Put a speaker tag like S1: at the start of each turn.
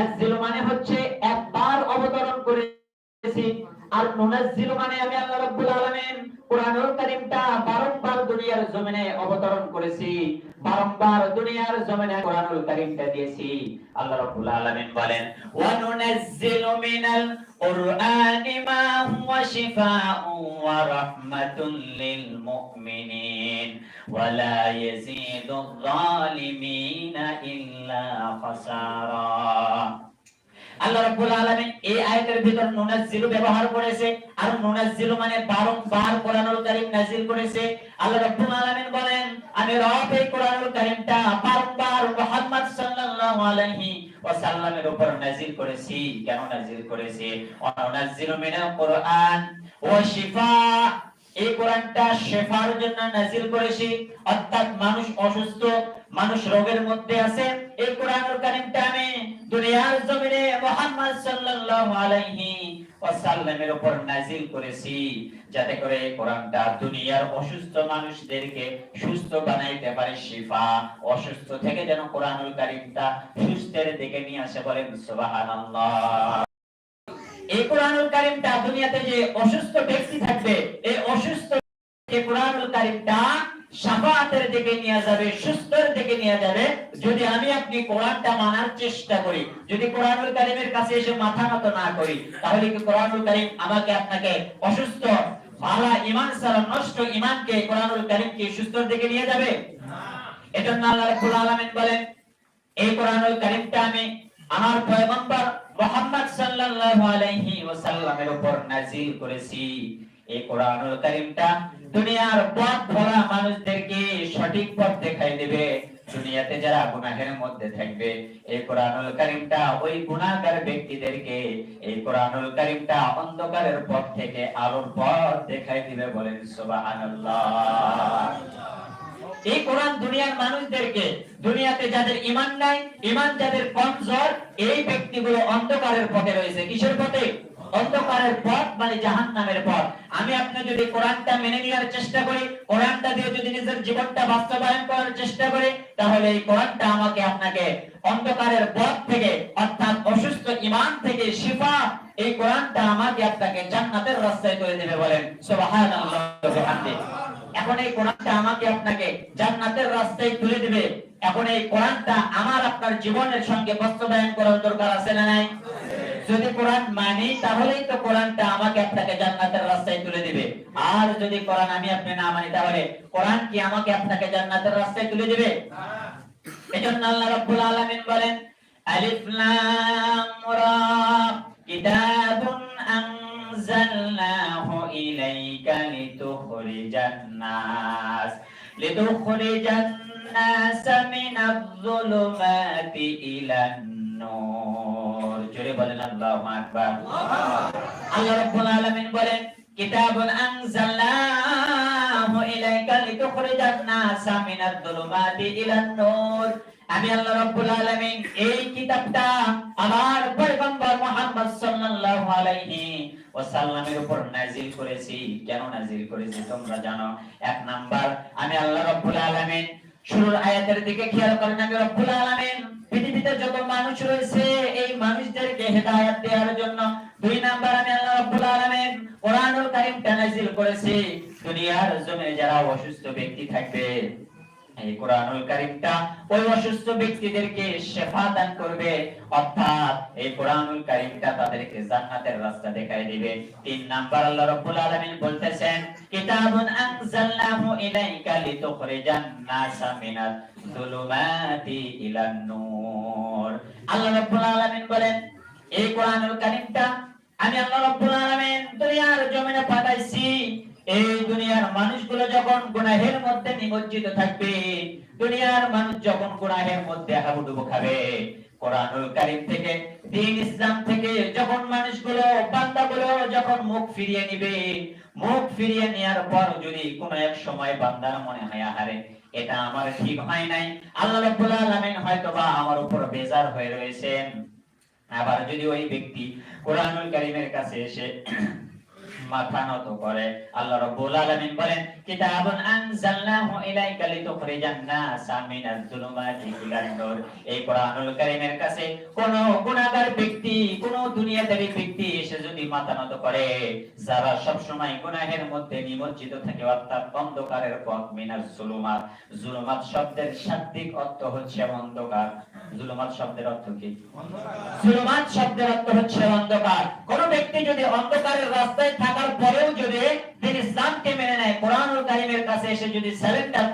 S1: নাজ্জিলু মানে হচ্ছে একবার অবতরণ করেছি। আর নুনাজ্জিলু মানে আমি আল্লাহ রাব্বুল আলামিন কোরআনুল কারীমটা বারংবার দুনিয়ার জমিনে অবতরণ করেছি, বারংবার দুনিয়ার জমিনে কোরআনুল কারীমটা দিয়েছি। আল্লাহ রাব্বুল আলামিন বলেন ওয়া নুনাজ্জিলু মিনাল কুরআনি মা হুয়া শিফাউন ওয়া রাহমাতুল লিল মুমিনিন ওয়া লা ইয়াজিদু যালিমিনা ইল্লা খাসারা। আল্লাহ রাব্বুল আলামিন এই আয়াতের ভিতর নুনাজ্জিলু ব্যবহার করেছে। আর নুনাজ্জিলু মানে বারংবার কোরআনুল কারীম নাযিল করেছে। আল্লাহ রাব্বুল আলামিন বলেন, আমি রব এই কোরআনুল কারীমটা বারংবার মুহাম্মদ সাল্লাল্লাহু আলাইহি ওয়াসাল্লামের উপর নাযিল করেছি। কেন নাযিল করেছি? ওয়া নুনাজ্জিলু মিনাল কুরআন। ওয়া শিফা, এই কোরআনটা শেফার জন্য নাযিল করেছি। অর্থাৎ মানুষ অসুস্থ, মানুষ রোগের মধ্যে আছে। এই কোরআনুল কারীমটা আমি দুনিয়ার জমিনে মুহাম্মদ সাল্লাল্লাহু আলাইহি ওয়াসাল্লামের উপর নাযিল করেছি, যাতে করে কোরআনটা দুনিয়ার অসুস্থ মানুষদেরকে সুস্থ বানাইতে পারে, শিফা অসুস্থ থেকে যেন কোরআনুল কারীমটা সুস্থের দিকে নিয়ে আসে বলেন সুবহানাল্লাহ। এই কোরআনুল কারীমটা দুনিয়াতে যে অসুস্থ ব্যক্তি থাকবে, এই অসুস্থ কোরআনুল কারীমটা শাফাআতের দিকে নিয়ে যাবে, সুস্থের দিকে নিয়ে যাবে। যদি আমি আপনি কোরআনটা মানার চেষ্টা করি, যদি কোরআনুল কারীমের কাছে এসে মাথা নত না করি, তাহলে কি কোরআনুল কারীম আমাকে আপনাকে অসুস্থ, ভালা ঈমান ছাড়া নষ্ট ঈমানকে কোরআনুল কারীম কি সুস্থের দিকে নিয়ে যাবে? এজন্য আল্লাহ রাব্বুল আলামিন বলেন, এই কোরআনুল কারীমটা আমি আমার পয়গম্বর মুহাম্মদ সাল্লাল্লাহু আলাইহি ওয়াসাল্লামের উপর নাযিল করেছি। এই কোরআনুল কারীমটা দুনিয়ার পথ ভরা মানুষদেরকে সঠিক পথ দেখাই দেবে। দুনিয়াতে যারা গুনাহের মধ্যে থাকবে, এই কোরআনুল কারীমটা ওই গুনাহগার ব্যক্তিদেরকে, এই কোরআনুল কারীমটা অন্ধকারের পথ থেকে আলোর পথ দেখাই দিবে বলেন সুবহানাল্লাহ। এই কোরআন দুনিয়ার মানুষদেরকে, দুনিয়াতে যাদের ইমান নাই ইমান যাদের কমজোর, এই ব্যক্তিগুলো অন্ধকারের পথে রয়েছে। কিসের পথে? অন্ধকারের পথ মানে জাহান্নামের পথ। আমি আপনি যদি কোরআনটা মেনে নেওয়ার চেষ্টা করি, কোরআনটা দিয়ে যদি নিজের জীবনটা বাস্তবায়ন করার চেষ্টা করি, তাহলে এই কোরআনটা আমাকে আপনাকে অন্ধকারের পথ থেকে, অর্থাৎ অসুস্থ ইমান থেকে শিফা, এই কোরআনটা আমাকে আপনাকে জান্নাতের রাস্তায় করে দেবে বলেন। সুবহানাল্লাহ। এখন এই কোরআনটা আমাকে আপনাকে জান্নাতের রাস্তায় তুলে দিবে। এখন এই কোরআনটা আমার আপনার জীবনের সঙ্গে বাস্তবায়ন করার দরকার আছে না নাই? যদি কোরআন মানি তাহলেই তো কোরআনটা আমাকে আপনাকে জান্নাতের রাস্তায় তুলে দিবে। আর যদি কোরআন আমি আপনি না মানি তাহলে কোরআন কি আমাকে আপনাকে জান্নাতের রাস্তায় তুলে দিবে? এজন্য আল্লাহ রাব্বুল আলামিন বলেন আলিফ লাম রা কিতাবুন আনজালনাহু ইলাইকা লিতুখরিজান নাস। লিতুখরিজান নাস মিনাজ যুলুমাতি ইলান বলেন আল্লাহু আকবার। আল্লাহ রাব্বুল আলামিন বলেন, কিতাবুন আনজালনাহু ইলাইকা লিতুখরিজান নাস ইলান নূর। আমি আল্লাহ রাব্বুল আলামিন এই কিতাবটা আমার পয়গম্বর মুহাম্মদ সাল্লাল্লাহু আলাইহি ওয়াসাল্লামের উপর নাযিল করেছি। কেন নাযিল করেছি তোমরা জানো? এক নাম্বার, আমি আল্লাহ রাব্বুল আলামিন শুরুর আয়াতের দিকে খেয়াল করেন, আমি রব্বুল আলামিন পৃথিবীতে যত মানুষ রয়েছে, এই মানুষদেরকে হেদায়াত দেওয়ার জন্য দুই নাম্বার আমি আল্লাহ রাব্বুল আলামিন কোরআনুল কারীম নাযিল করেছি। দুনিয়ার জমিনে যারা অসুস্থ ব্যক্তি থাকবে এই কোরআনুল কারীমটা ওই অসুস্থ ব্যক্তিদেরকে শেফা দান করবে। অর্থাৎ এই কোরআনুল কারীমটা তাদেরকে জান্নাতের রাস্তা দেখায় দিবে। তিন নাম্বার আল্লাহ রাব্বুল আলামিন বলতেছেন, কিতাবুন আনজালনাহু ইলাইকা লিতুখরিজান নাসা মিনাজ যুলুমাতি ইলান নূর। আল্লাহ রাব্বুল আলামিন বলেন, এই কোরআনুল কারীমটা আমি আল্লাহ রাব্বুল আলামিন দুনিয়ার জমিনে পাঠাইছি। এই দুনিয়ার মানুষগুলো যখন গুনাহের মধ্যে নিমজ্জিত থাকবে, দুনিয়ার মানুষ যখন গুনাহের মধ্যে হাবুডুবু খাবে। কোরআনুল কারীম থেকে, দিন ইসলাম থেকে যখন মানুষগুলো, বান্দাগুলো যখন মুখ ফিরিয়ে নিবে, মুখ ফিরিয়ে নেওয়ার পর যদি কোনো এক সময় বান্দার মনে হয়, আহারে, এটা আমার ঠিক হয় নাই। আল্লাহ রাব্বুল আলামিন হয়তোবা আমার উপর বেজার হয়ে রয়েছেন। আবার যদি ওই ব্যক্তি কোরআনুল কারীমের কাছে এসে মাথা নত করে। আল্লাহ রাব্বুল আলামিন বলেন কিতাবুন আনজালনাহু ইলাইকা লিতুখরিজান নাসা মিনাজ জুলুমাতি ইলান নূর। এই কোরআনুল কারীমের কাছে কোন গুনাহগার ব্যক্তি কোন দুনিয়াদারি ব্যক্তি এসে যদি মাথা নত করে যারা সব সময় গুনাহের মধ্যে নিমজ্জিত থাকে অর্থাৎ অন্ধকারের পথ মিনাজ জুলুমাত। জুলুমাত শব্দের শাব্দিক অর্থ হচ্ছে অন্ধকার। জুলুমাত শব্দের অর্থ কি? জুলুমাত শব্দের অর্থ হচ্ছে অন্ধকার। কোন ব্যক্তি যদি অন্ধকারের রাস্তায় থাকার পরেও যদি তিনি ইসলামকে মেনে নেয়, কোরআনুল কারিমের কাছে এসে যদি সারেন্ডার